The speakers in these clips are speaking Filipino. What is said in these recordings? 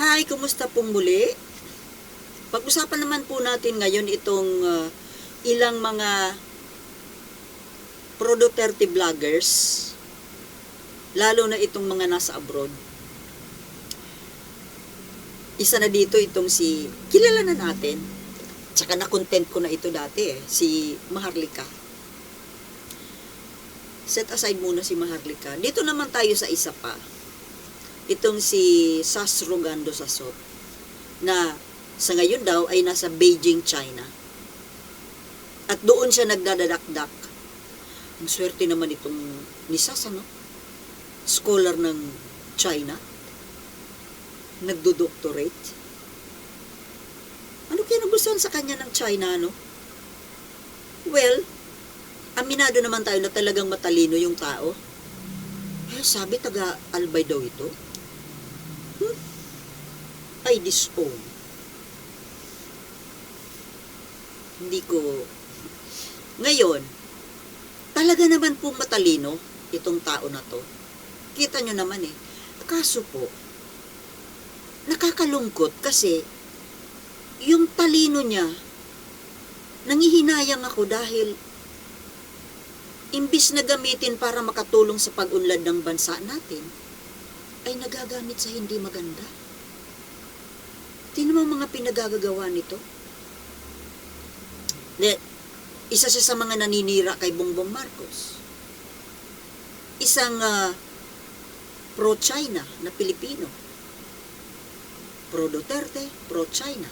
Hi, kumusta pong muli? Pag-usapan naman po natin ngayon itong uh, ilang mga pro Duterte vloggers, lalo na itong mga nasa abroad. Isa na dito itong si, kilala na natin, tsaka na-content ko na ito dati eh, si Maharlika. Set aside muna si Maharlika. Dito naman tayo sa isa pa itong si Sas Rogando Sasot na sa ngayon daw ay nasa Beijing, China. At doon siya nagdadadakdak. Ang swerte naman itong ni Sas, ano? Scholar ng China. Nagdo-doctorate. Ano kaya nagustuhan sa kanya ng China, no? Well, aminado naman tayo na talagang matalino yung tao. Eh, sabi taga-albay daw ito. I disown. Hindi ko... Ngayon, talaga naman pong matalino itong tao na to. Kita nyo naman eh. Kaso po, nakakalungkot kasi yung talino niya, nangihinayang ako dahil imbis na gamitin para makatulong sa pag-unlad ng bansa natin, ay nagagamit sa hindi maganda. Tingnan mo mga pinagagagawa nito. De, isa siya sa mga naninira kay Bongbong Marcos. Isang ah, pro-China na Pilipino. Pro-Duterte, pro-China.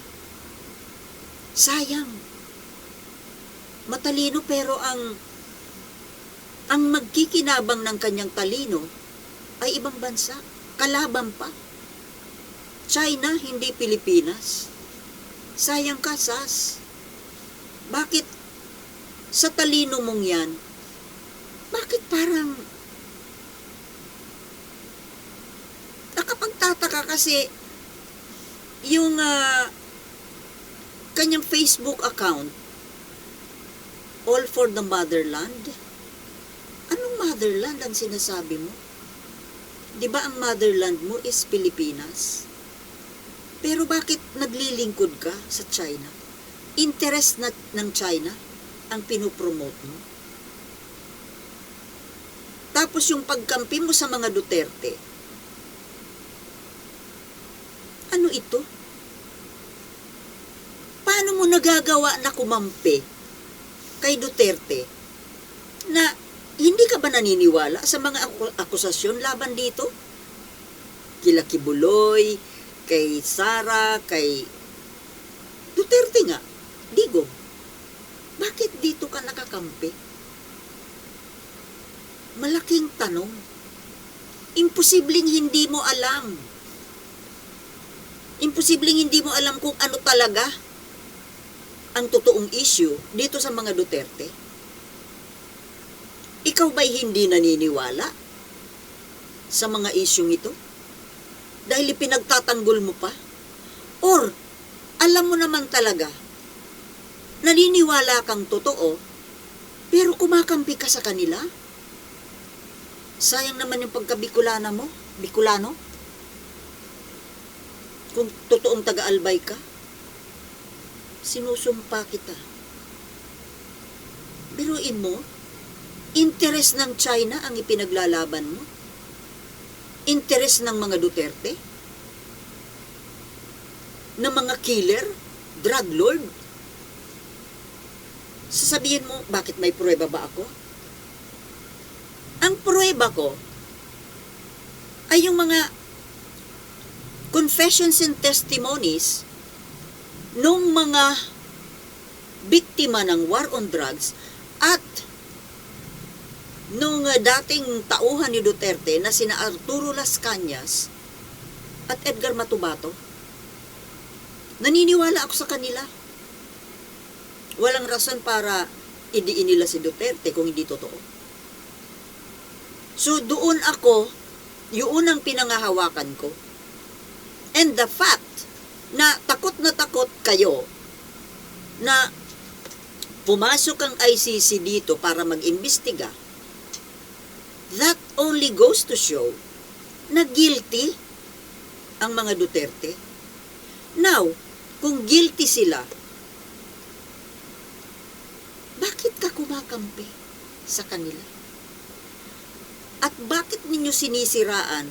Sayang. Matalino pero ang ang magkikinabang ng kanyang talino ay ibang bansa. Kalaban pa. China, hindi Pilipinas. Sayang ka, Sas. Bakit sa talino mong yan, bakit parang nakapagtataka kasi yung ah, kanyang Facebook account, All for the Motherland, Anong motherland ang sinasabi mo? 'Di ba ang motherland mo is Pilipinas? Pero bakit naglilingkod ka sa China? Interest na ng China ang pinopromote mo? Tapos yung pagkampi mo sa mga Duterte, ano ito? Paano mo nagagawa na kumampi kay Duterte na hindi ka ba naniniwala sa mga aku- akusasyon laban dito? Kila Kibuloy, kay Sara, kay Duterte nga, Digong. Bakit dito ka nakakampi? Malaking tanong. Imposibleng hindi mo alam. Imposibleng hindi mo alam kung ano talaga ang totoong issue dito sa mga Duterte. Ikaw ba'y hindi naniniwala sa mga isyong ito? Dahil ipinagtatanggol mo pa? Or, alam mo naman talaga, naniniwala kang totoo, pero kumakampi ka sa kanila? Sayang naman yung pagkabikulana mo, Bikulano. Kung totoong taga-albay ka, sinusumpa kita. Biruin mo, Interes ng China ang ipinaglalaban mo? Interes ng mga Duterte? Ng mga killer? Drug lord? Sasabihin mo, bakit may pruweba ba ako? Ang pruweba ko ay yung mga confessions and testimonies nung mga biktima ng war on drugs at nung uh, dating tauhan ni Duterte na sina Arturo Las Cañas at Edgar Matubato, naniniwala ako sa kanila. Walang rason para idiin nila si Duterte kung hindi totoo. So doon ako, yun ang pinangahawakan ko. And the fact na takot na takot kayo na pumasok ang ICC dito para mag-imbestiga, that only goes to show na guilty ang mga Duterte. Now, kung guilty sila, bakit ka kumakampi sa kanila? At bakit ninyo sinisiraan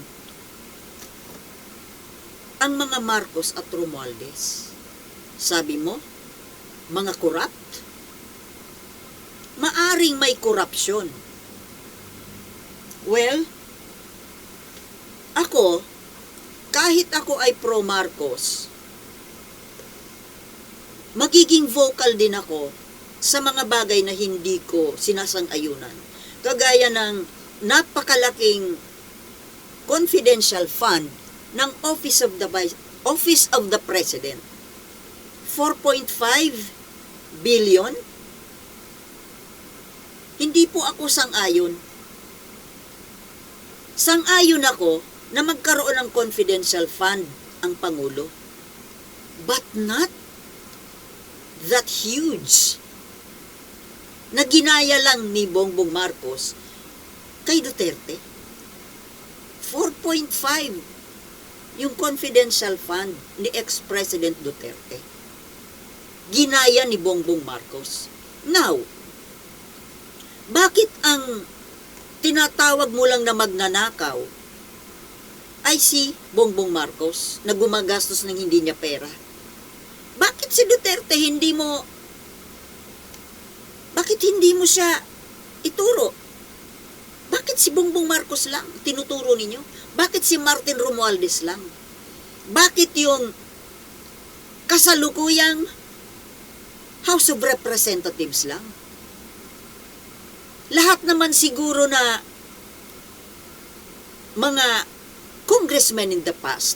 ang mga Marcos at Romualdez? Sabi mo, mga corrupt? Maaring may korupsyon. Well, ako, kahit ako ay pro Marcos, magiging vocal din ako sa mga bagay na hindi ko sinasang-ayunan. Kagaya ng napakalaking confidential fund ng Office of the Vice, Office of the President. 4.5 billion. Hindi po ako sang-ayon. Sang-ayon ako na magkaroon ng confidential fund ang Pangulo. But not that huge na ginaya lang ni Bongbong Marcos kay Duterte. 4.5 yung confidential fund ni ex-President Duterte. Ginaya ni Bongbong Marcos. Now, bakit ang tinatawag mo lang na magnanakaw ay si Bongbong Marcos na gumagastos ng hindi niya pera? Bakit si Duterte hindi mo bakit hindi mo siya ituro? Bakit si Bongbong Marcos lang tinuturo ninyo? Bakit si Martin Romualdez lang? Bakit yung kasalukuyang House of Representatives lang? Lahat naman siguro na mga congressmen in the past,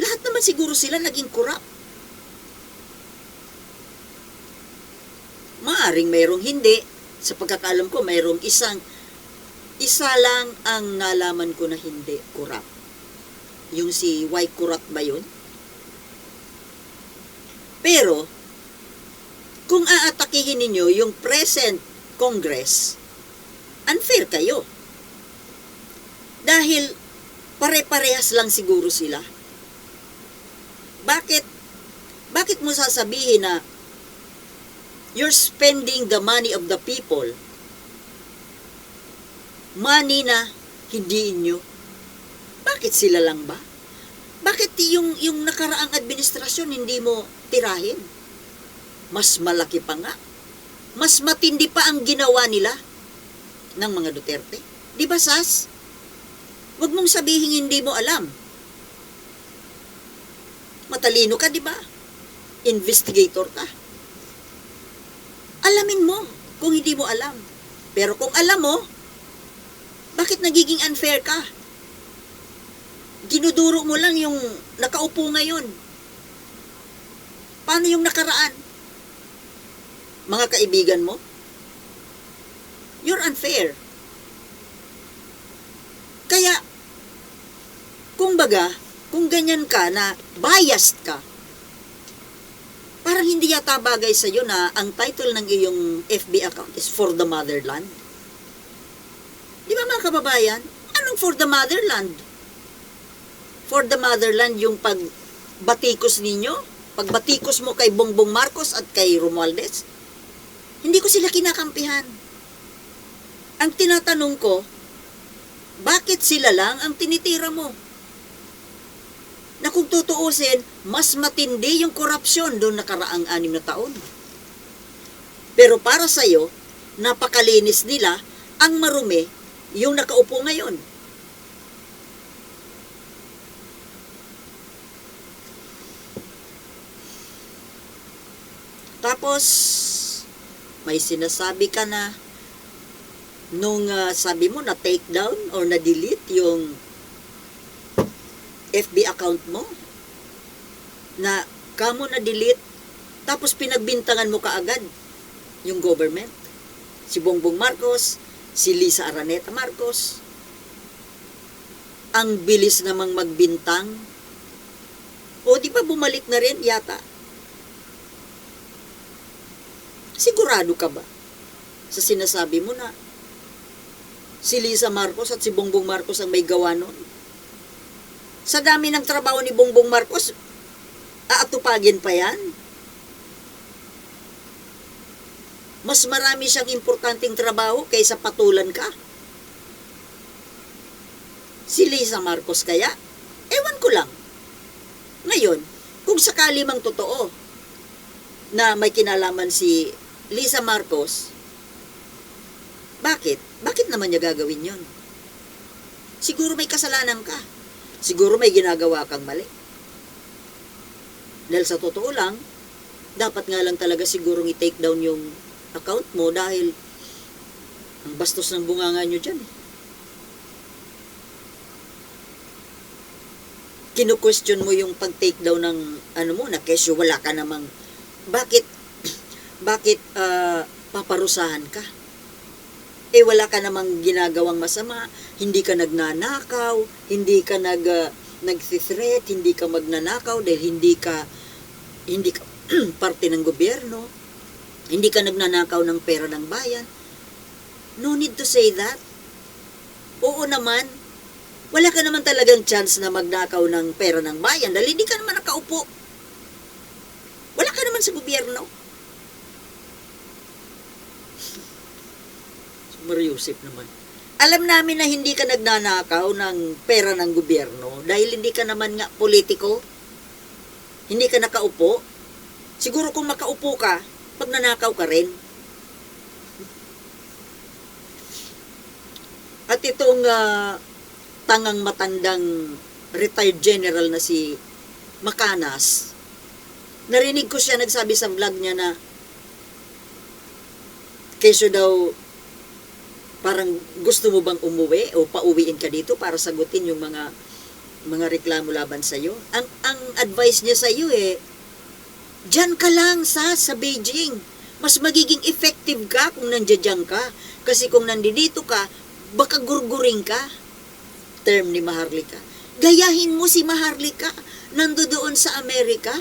lahat naman siguro sila naging corrupt. Maaring mayroong hindi. Sa pagkakalam ko, mayroong isang, isa lang ang nalaman ko na hindi corrupt. Yung si Y. Kurat ba yun? Pero, kung aatakihin ninyo yung present Congress, unfair kayo. Dahil pare-parehas lang siguro sila. Bakit bakit mo sasabihin na you're spending the money of the people? Money na hindi inyo. Bakit sila lang ba? Bakit yung, yung nakaraang administrasyon hindi mo tirahin? Mas malaki pa nga. Mas matindi pa ang ginawa nila ng mga Duterte. Di ba, Sas? Huwag mong sabihin hindi mo alam. Matalino ka, di ba? Investigator ka. Alamin mo kung hindi mo alam. Pero kung alam mo, bakit nagiging unfair ka? Ginuduro mo lang yung nakaupo ngayon. Paano yung nakaraan? Mga kaibigan mo? You're unfair. Kaya, kung baga, kung ganyan ka na biased ka, parang hindi yata bagay sa'yo na ang title ng iyong FB account is For the Motherland. Di ba mga kababayan? Anong For the Motherland? For the Motherland yung pagbatikos ninyo? Pagbatikos mo kay Bongbong Marcos at kay Romualdez? Hindi ko sila kinakampihan. Ang tinatanong ko, bakit sila lang ang tinitira mo? Na kung tutuusin, mas matindi yung korupsyon doon nakaraang anim na taon. Pero para sa'yo, napakalinis nila, ang marumi, yung nakaupo ngayon. Tapos, may sinasabi ka na nung ah, sabi mo na take down or na delete yung FB account mo? Na kamo na delete tapos pinagbintangan mo kaagad yung government? Si Bongbong Marcos si Lisa Araneta Marcos. Ang bilis namang magbintang. O di ba bumalik na rin yata sigurado ka ba sa sinasabi mo na si Lisa Marcos at si Bongbong Marcos ang may gawa nun. Sa dami ng trabaho ni Bongbong Marcos, aatupagin pa yan? Mas marami siyang importanteng trabaho kaysa patulan ka. Si Lisa Marcos kaya? Ewan ko lang. Ngayon, kung sakali mang totoo na may kinalaman si Lisa Marcos, bakit? Bakit naman niya gagawin yon? Siguro may kasalanan ka. Siguro may ginagawa kang mali. Dahil sa totoo lang, dapat nga lang talaga sigurong i-take down yung account mo dahil ang bastos ng bunganga nyo dyan. eh. Kino-question mo yung pag-take down ng ano mo na kesyo wala ka namang bakit bakit ah, paparusahan ka? Eh wala ka namang ginagawang masama, hindi ka nagnanakaw, hindi ka nag uh, nagsi-threat, hindi ka magnanakaw dahil hindi ka hindi ka parte ng gobyerno, hindi ka nagnanakaw ng pera ng bayan. No need to say that. Oo naman, wala ka naman talagang chance na magnakaw ng pera ng bayan dahil hindi ka naman nakaupo. Wala ka naman sa gobyerno. Mariusip naman. Alam namin na hindi ka nagnanakaw ng pera ng gobyerno dahil hindi ka naman nga politiko. Hindi ka nakaupo. Siguro kung makaupo ka, pag nanakaw ka rin. At itong ah, tangang matandang retired general na si Makanas, narinig ko siya nagsabi sa vlog niya na kesyo daw parang gusto mo bang umuwi o pauwiin ka dito para sagutin yung mga mga reklamo laban sa iyo. Ang ang advice niya sa iyo eh diyan ka lang sa sa Beijing. Mas magiging effective ka kung nandiyan ka. Kasi kung nandito ka, baka gurguring ka. Term ni Maharlika. Gayahin mo si Maharlika. Nando doon sa Amerika.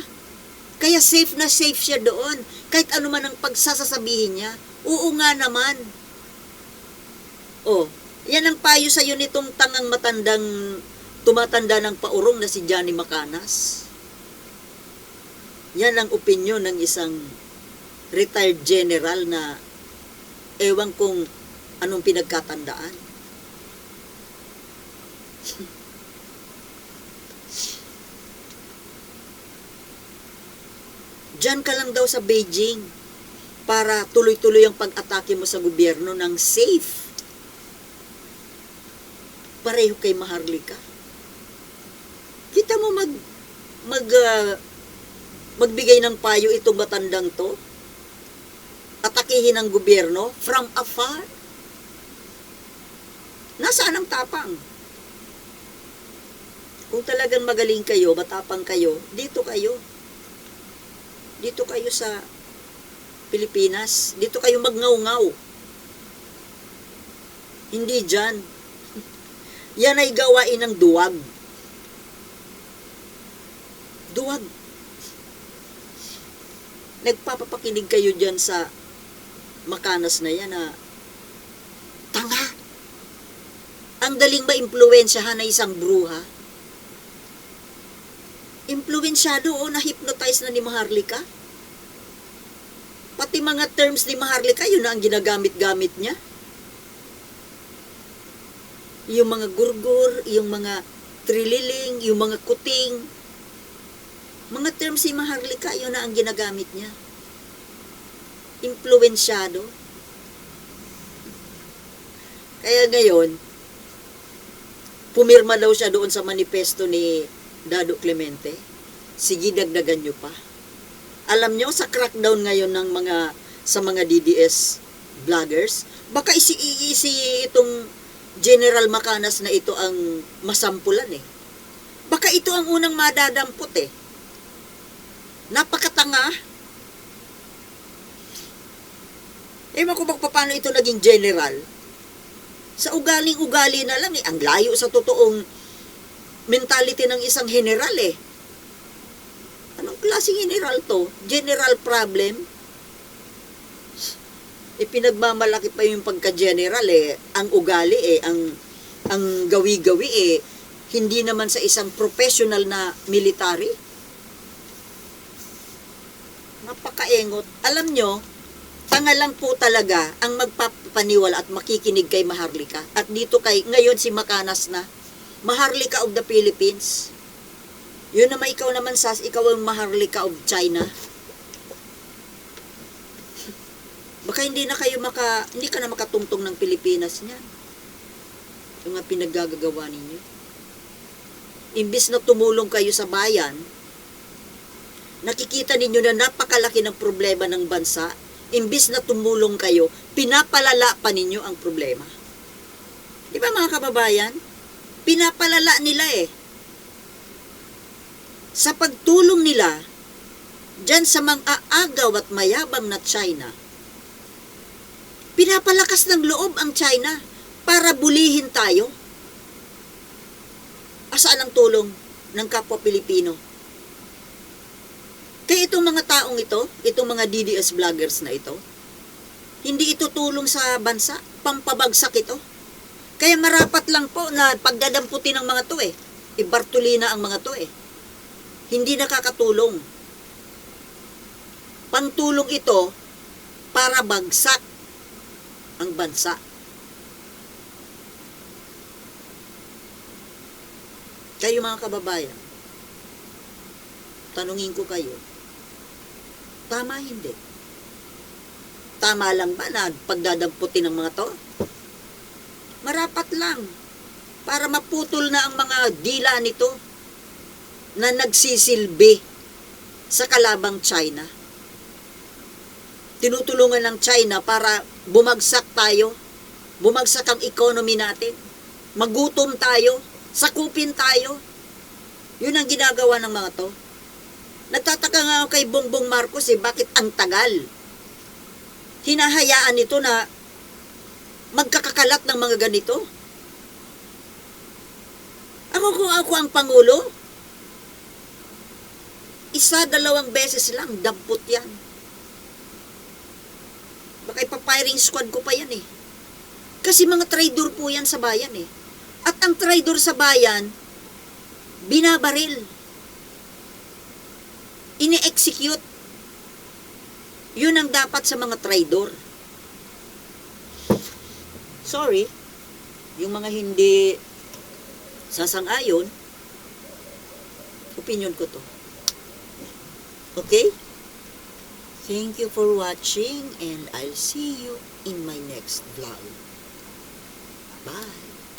Kaya safe na safe siya doon. Kahit ano man ang pagsasasabihin niya. Oo nga naman. Oh, yan ang payo sa iyo nitong tangang matandang tumatanda ng paurong na si Johnny Macanas. Yan ang opinion ng isang retired general na ewan kung anong pinagkatandaan. Diyan ka lang daw sa Beijing para tuloy-tuloy ang pag-atake mo sa gobyerno ng safe pareho kay Maharlika. Kita mo mag mag ah, magbigay ng payo itong matandang to. Atakihin ang gobyerno from afar. Nasaan ang tapang? Kung talagang magaling kayo, matapang kayo, dito kayo. Dito kayo sa Pilipinas. Dito kayo magngaw-ngaw. Hindi dyan. Yan ay gawain ng duwag. Duwag. Nagpapapakinig kayo dyan sa makanas na yan na tanga. Ang daling ma-impluensyahan na isang bruha. Impluensyado o na-hypnotize na ni Maharlika. Pati mga terms ni Maharlika, yun na ang ginagamit-gamit niya yung mga gurgur, yung mga trililing, yung mga kuting. Mga terms si Maharlika, yun na ang ginagamit niya. Impluensyado. Kaya ngayon, pumirma daw siya doon sa manifesto ni Dado Clemente. Sige, dagdagan nyo pa. Alam nyo, sa crackdown ngayon ng mga sa mga DDS vloggers, baka isi, isi itong General Macanas na ito ang masampulan eh. Baka ito ang unang madadampot eh. Napakatanga. Ewan ko paano ito naging general. Sa ugaling-ugali na lang eh. Ang layo sa totoong mentality ng isang general eh. Anong klaseng general to? General problem? Eh pinagmamalaki pa yung pagka-general eh, ang ugali eh, ang ang gawi-gawi eh, Hindi naman sa isang professional na military. Napakaengot. Alam nyo, tanga lang po talaga ang magpapaniwala at makikinig kay Maharlika. At dito kay, ngayon si Makanas na, Maharlika of the Philippines. Yun naman ikaw naman, Sas, ikaw ang Maharlika of China. Baka hindi na kayo maka, hindi ka na makatungtong ng Pilipinas niyan. Yung nga pinaggagawa ninyo. Imbis na tumulong kayo sa bayan, nakikita ninyo na napakalaki ng problema ng bansa, imbis na tumulong kayo, pinapalala pa ninyo ang problema. Di ba mga kababayan? Pinapalala nila eh. Sa pagtulong nila, dyan sa mga aagaw at mayabang na China, pinapalakas ng loob ang China para bulihin tayo. Asaan ang tulong ng kapwa Pilipino? Kaya itong mga taong ito, itong mga DDS vloggers na ito, hindi ito tulong sa bansa, pampabagsak ito. Kaya marapat lang po na pagdadamputin ng mga to eh. Ibartulina ang mga to eh. Hindi nakakatulong. Pantulong ito para bagsak ang bansa. Kayo mga kababayan, tanungin ko kayo, tama hindi? Tama lang ba na pagdadamputin ng mga to? Marapat lang para maputol na ang mga dila nito na nagsisilbi sa kalabang China. Tinutulungan ng China para bumagsak tayo, bumagsak ang economy natin, magutom tayo, sakupin tayo. Yun ang ginagawa ng mga to. Nagtataka nga ako kay Bongbong Marcos eh, bakit ang tagal? Hinahayaan nito na magkakakalat ng mga ganito. Ako kung ako ang Pangulo, isa, dalawang beses lang, dampot yan. Baka ipapiring squad ko pa yan eh. Kasi mga traidor po yan sa bayan eh. At ang traidor sa bayan, binabaril. Ini-execute. Yun ang dapat sa mga traidor. Sorry, yung mga hindi sasang-ayon, opinion ko to. Okay? Thank you for watching and I'll see you in my next vlog. Bye!